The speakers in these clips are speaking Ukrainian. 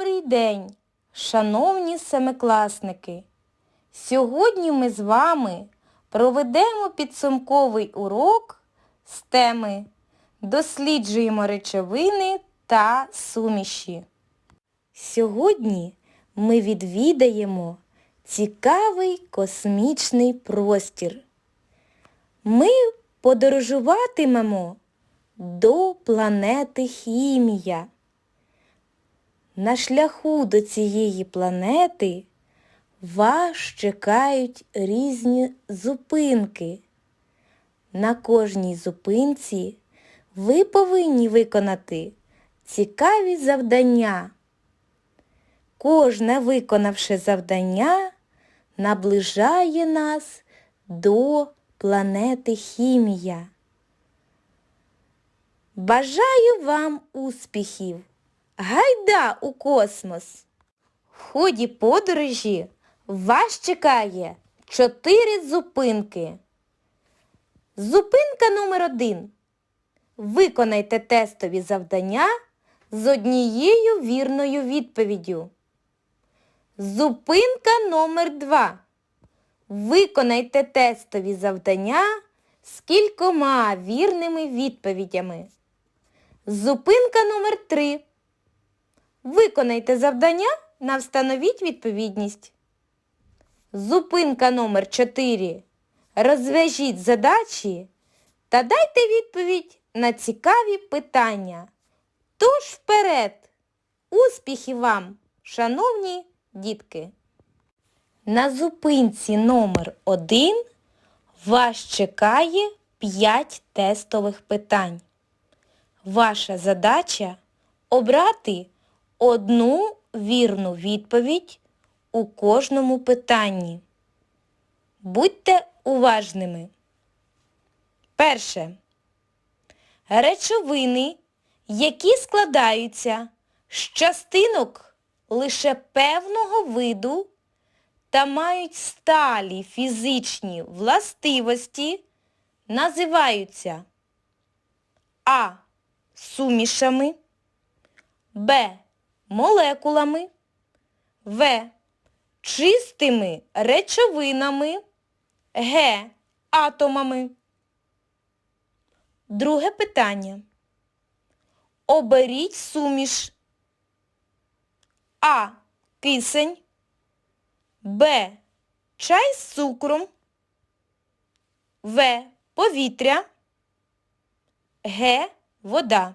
Добрий день, шановні семикласники! Сьогодні ми з вами проведемо підсумковий урок з теми Досліджуємо речовини та суміші. Сьогодні ми відвідаємо цікавий космічний простір. Ми подорожуватимемо до планети Хімія. На шляху до цієї планети вас чекають різні зупинки. На кожній зупинці ви повинні виконати цікаві завдання. Кожне виконавши завдання, наближає нас до планети Хімія. Бажаю вам успіхів! Гайда у космос! В ході подорожі вас чекає чотири зупинки. Зупинка номер один. Виконайте тестові завдання з однією вірною відповіддю. Зупинка номер два. Виконайте тестові завдання з кількома вірними відповідями. Зупинка номер три. Виконайте завдання на встановіть відповідність. Зупинка номер 4. Розв'яжіть задачі та дайте відповідь на цікаві питання. Тож вперед! Успіхів вам, шановні дітки! На зупинці номер 1 вас чекає 5 тестових питань. Ваша задача обрати одну вірну відповідь у кожному питанні. Будьте уважними. Перше. Речовини, які складаються з частинок лише певного виду та мають сталі фізичні властивості, називаються А. Сумішами, Б. Молекулами, В. Чистими речовинами, Г. Атомами. Друге питання. Оберіть суміш. А. Кисень. Б. Чай з цукром. В. Повітря. Г. Вода.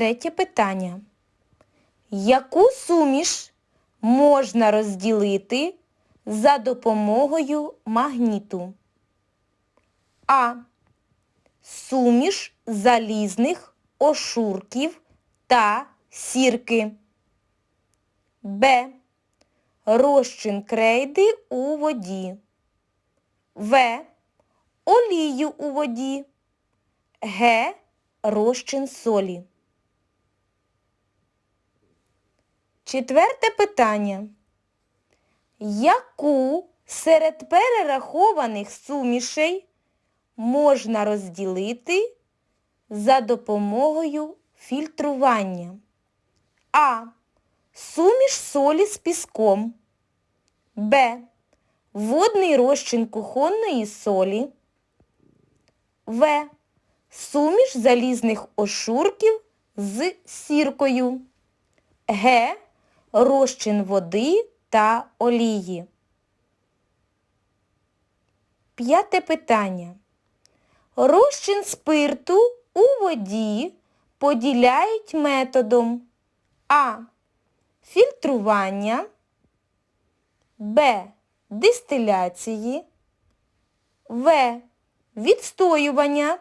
Третє питання. Яку суміш можна розділити за допомогою магніту? А. Суміш залізних ошурків та сірки. Б. Розчин крейди у воді. В. Олію у воді. Г. Розчин солі. Четверте питання. Яку серед перерахованих сумішей можна розділити за допомогою фільтрування? А. Суміш солі з піском. Б. Водний розчин кухонної солі. В. Суміш залізних ошурків з сіркою. Г. Розчин води та олії. П'яте питання. Розчин спирту у воді поділяють методом А. Фільтрування, Б. Дистиляції, В. Відстоювання,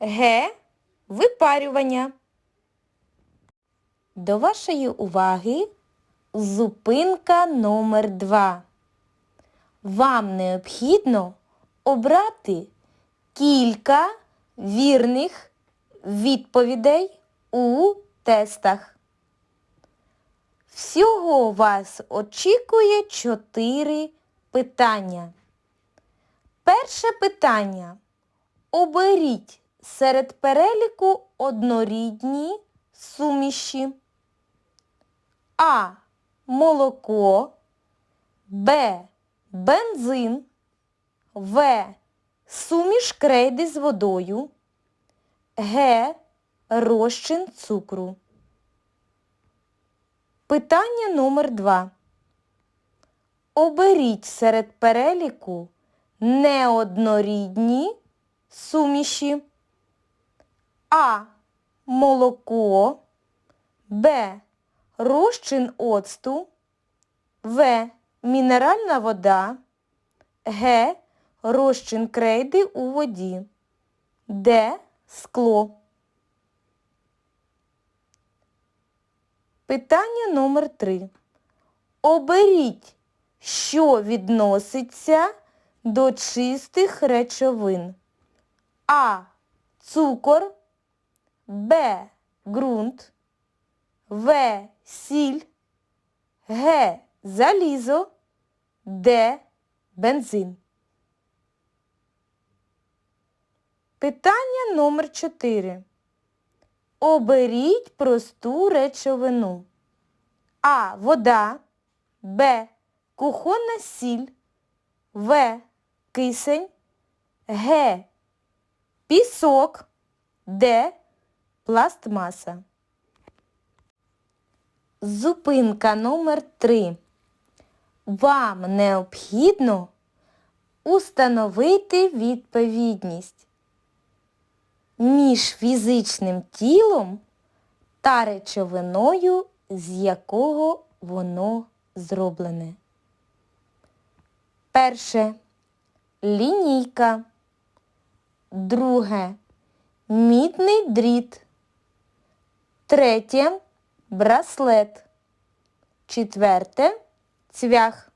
Г. Випарювання. До вашої уваги зупинка номер 2. Вам необхідно обрати кілька вірних відповідей у тестах. Всього вас очікує чотири питання. Перше питання. Оберіть серед переліку однорідні суміші? А. Молоко, Б. Бензин, В. Суміш крейди з водою, Г. Розчин цукру. Питання номер 2. Оберіть серед переліку неоднорідні суміші. А. Молоко, Б. Розчин оцту, В. Мінеральна вода, Г. Розчин крейди у воді, Д. Скло. Питання номер 3. Оберіть, що відноситься до чистих речовин. А. Цукор, Б. Ґрунт, В. Сіль, Г. Залізо, Д. Бензин. Питання номер 4. Оберіть просту речовину. А. Вода, Б. Кухонна сіль, В. Кисень, Г. Пісок, Д. Пластмаса. Зупинка номер 3. Вам необхідно установити відповідність між фізичним тілом та речовиною, з якого воно зроблене. Перше. Лінійка. Друге. Мідний дріт. Третє. Браслет. Четверте. Цвях.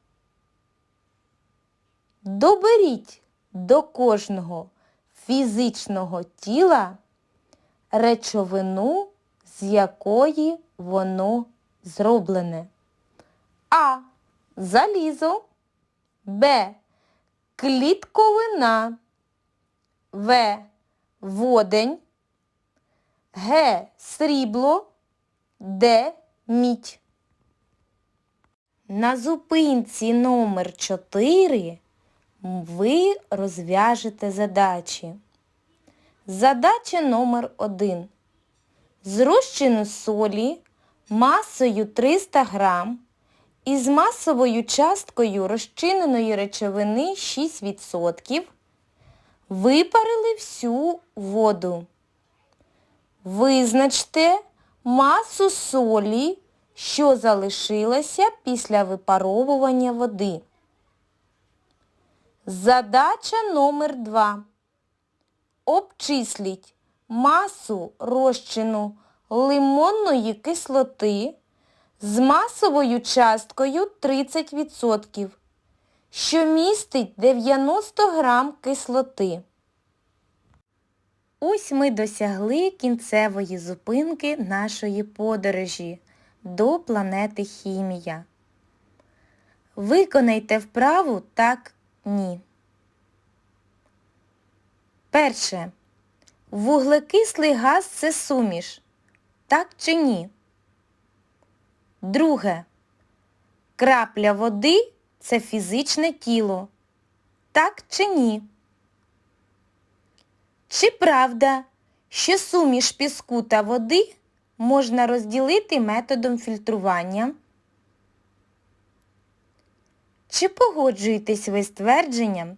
Доберіть до кожного фізичного тіла речовину, з якої воно зроблене. А. Залізо. Б. Клітковина. В. Водень. Г. Срібло. Д. Мідь. На зупинці номер 4 ви розв'яжете задачі. Задача номер 1. З розчину солі масою 300 грам із масовою часткою розчиненої речовини 6% випарили всю воду. Визначте масу солі, що залишилася після випаровування води. Задача номер 2. Обчисліть масу розчину лимонної кислоти з масовою часткою 30%, що містить 90 грам кислоти. Ось ми досягли кінцевої зупинки нашої подорожі до планети Хімія. Виконайте вправу так ні. Перше. Вуглекислий газ це суміш. Так чи ні? Друге. Крапля води це фізичне тіло. Так чи ні? Чи правда, що суміш піску та води можна розділити методом фільтрування? Чи погоджуєтесь ви з твердженням,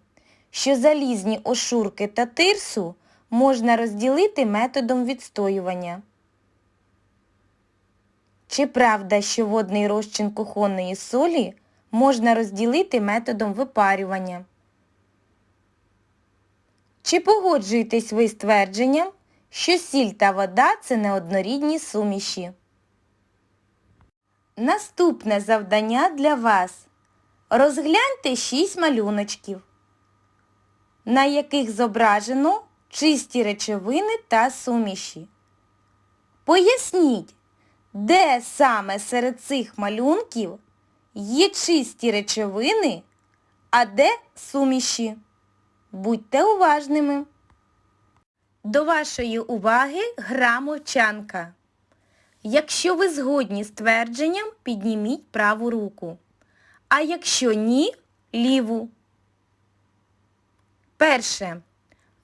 що залізні ошурки та тирсу можна розділити методом відстоювання? Чи правда, що водний розчин кухонної солі можна розділити методом випарювання? Чи погоджуєтесь ви з твердженням, що сіль та вода це неоднорідні суміші? Наступне завдання для вас. Розгляньте шість малюночків, на яких зображено чисті речовини та суміші. Поясніть, де саме серед цих малюнків є чисті речовини, а де суміші. Будьте уважними. До вашої уваги гра мовчанка. Якщо ви згодні з твердженням, підніміть праву руку. А якщо ні, ліву. Перше.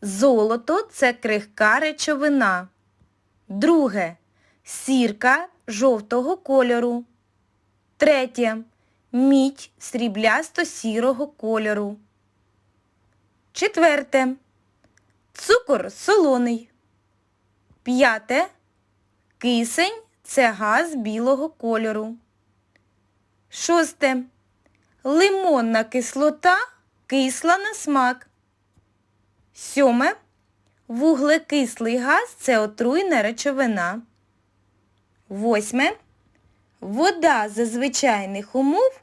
Золото це крихка речовина. Друге. Сірка жовтого кольору. Третє. Мідь сріблясто-сірого кольору. Четверте. Цукор солоний. П'яте. Кисень це газ білого кольору. Шосте. Лимонна кислота кисла на смак. Сьоме. Вуглекислий газ це отруйна речовина. Восьме. Вода за звичайних умов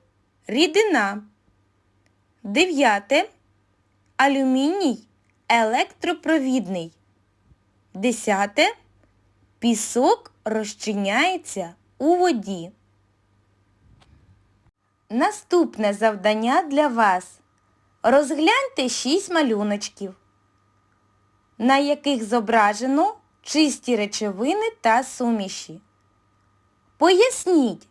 рідина. Дев'яте. Алюміній електропровідний. Десяте. Пісок розчиняється у воді. Наступне завдання для вас. Розгляньте шість малюночків, на яких зображено чисті речовини та суміші. Поясніть,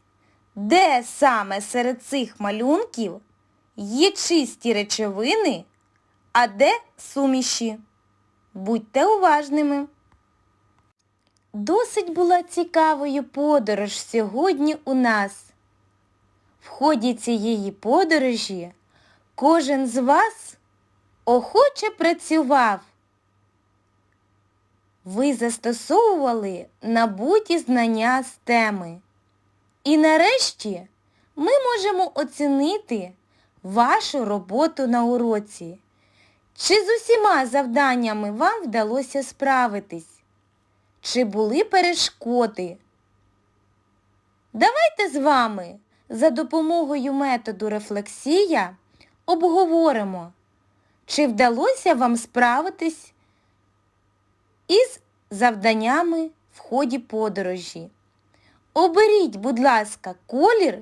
де саме серед цих малюнків є чисті речовини, а де суміші. Будьте уважними. Досить була цікавою подорож сьогодні у нас. В ході цієї подорожі кожен з вас охоче працював. Ви застосовували набуті знання з теми. І нарешті ми можемо оцінити вашу роботу на уроці. Чи з усіма завданнями вам вдалося справитись? Чи були перешкоди? Давайте з вами за допомогою методу рефлексія обговоримо, чи вдалося вам справитись із завданнями в ході подорожі. Оберіть, будь ласка, колір,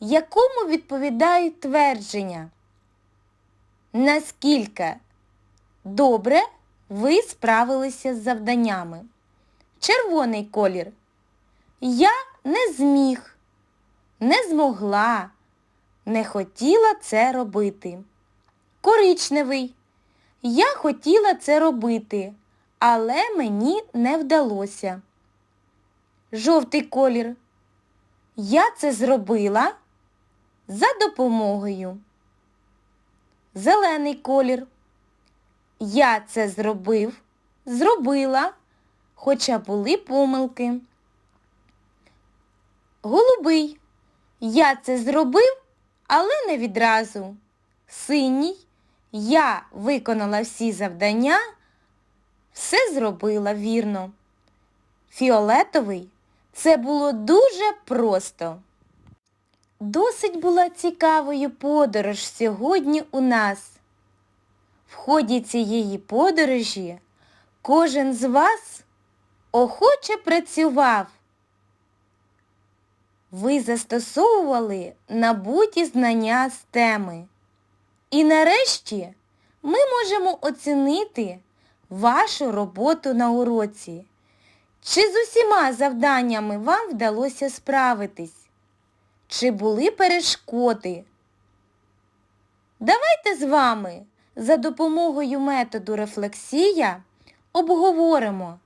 якому відповідають твердження. Наскільки добре ви справилися з завданнями. Червоний колір. Я не зміг, не змогла, не хотіла це робити. Коричневий. Я хотіла це робити, але мені не вдалося. Жовтий колір. Я це зробила за допомогою. Зелений колір. Я це зробив, зробила, хоча були помилки. Голубий. Я це зробив, але не відразу. Синій. Я виконала всі завдання, все зробила вірно. Фіолетовий. Це було дуже просто. Досить була цікавою подорож сьогодні у нас. В ході цієї подорожі кожен з вас охоче працював. Ви застосовували набуті знання з теми. І нарешті ми можемо оцінити вашу роботу на уроці. Чи з усіма завданнями вам вдалося справитись? Чи були перешкоди? Давайте з вами за допомогою методу рефлексія обговоримо,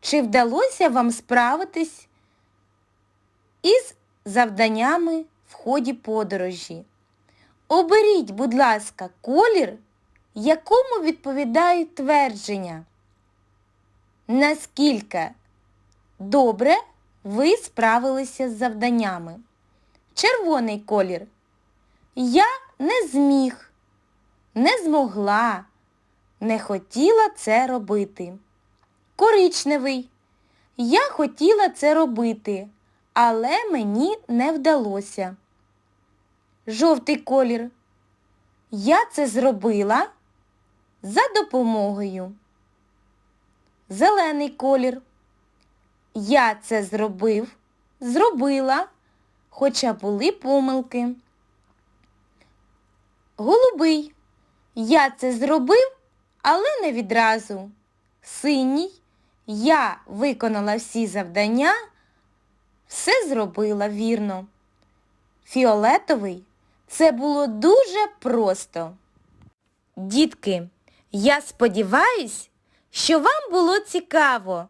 чи вдалося вам справитись із завданнями в ході подорожі. Оберіть, будь ласка, колір, якому відповідають твердження. Наскільки добре ви справилися з завданнями. Червоний колір. Я не зміг, не змогла, не хотіла це робити. Коричневий. Я хотіла це робити, але мені не вдалося. Жовтий колір. Я це зробила за допомогою. Зелений колір. Я це зробив, зробила, хоча були помилки. Голубий. Я це зробив, але не відразу. Синій. Я виконала всі завдання. Все зробила вірно. Фіолетовий. Це було дуже просто. Дітки, я сподіваюсь, що вам було цікаво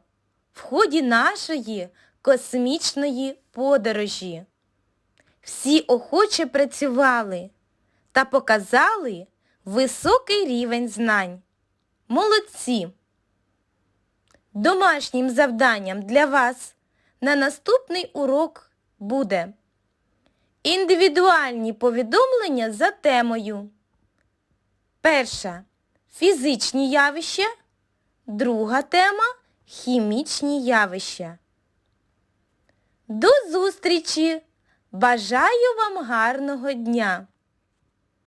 в ході нашої космічної подорожі. Всі охоче працювали та показали високий рівень знань. Молодці! Домашнім завданням для вас на наступний урок буде індивідуальні повідомлення за темою. Перша фізичні явища, друга тема хімічні явища. До зустрічі! Бажаю вам гарного дня!